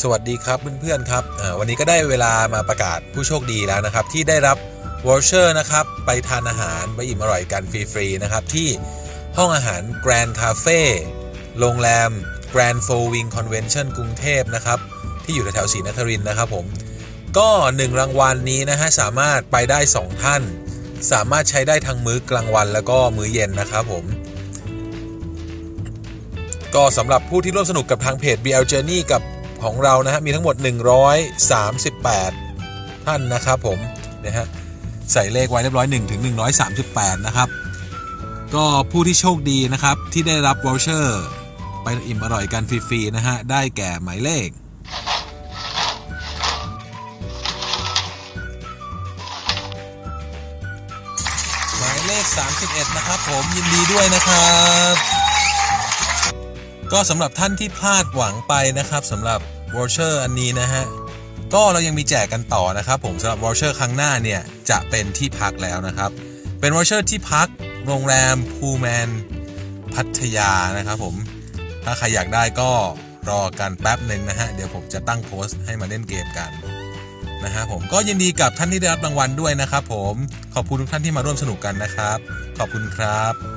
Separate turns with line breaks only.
สวัสดีครับเพื่อนๆครับวันนี้ก็ได้เวลามาประกาศผู้โชคดีแล้วนะครับ ที่ได้รับวอลเชอร์นะครับ ไปทานอาหารไปอิ่มอร่อยกันฟรีๆนะครับ ที่ห้องอาหาร Grand Cafe โรงแรม Grand f o r Wing Convention กรุงเทพนะครับ ที่อยู่แถวๆศรีนครินนะครับผมก็ 1 รางวัลนี้นะฮะสามารถไปได้ 2 ท่าน สามารถใช้ได้ทั้งมื้อกลางวันแล้วก็มื้อเย็นนะครับผมก็สำหรับผู้ที่ร่วมสนุกกับทางเพจ BL Journey กับ ของเรานะฮะมีทั้งหมด 138 ท่านนะครับผมนะฮะใส่เลขไว้เรียบร้อย1ถึง138 นะครับ ก็ผู้ที่โชคดีนะครับที่ได้รับวอลเชอร์ไปอิ่มอร่อยกันฟรีๆนะฮะได้แก่หมายเลขหมายเลข 31 นะครับผมยินดีด้วยนะครับ ก็สำหรับท่านที่พลาดหวังไปนะครับสำหรับวอลเชอร์อันนี้นะฮะก็เรายังมีแจกกันต่อนะครับผมสำหรับวอลเชอร์ครั้งหน้าเนี่ยจะเป็นที่พักแล้วนะครับ เป็นวอลเชอร์ที่พักโรงแรมพูแมนพัทยานะครับผมถ้าใครอยากได้ก็รอกันแป๊บหนึ่งนะฮะ เดี๋ยวผมจะตั้งโพสต์ให้มาเล่นเกมกันนะฮะผมก็ยินดีกับท่านที่ได้รับรางวัลด้วยนะครับผมขอบคุณทุกท่านที่มาร่วมสนุกกันนะครับ ขอบคุณครับ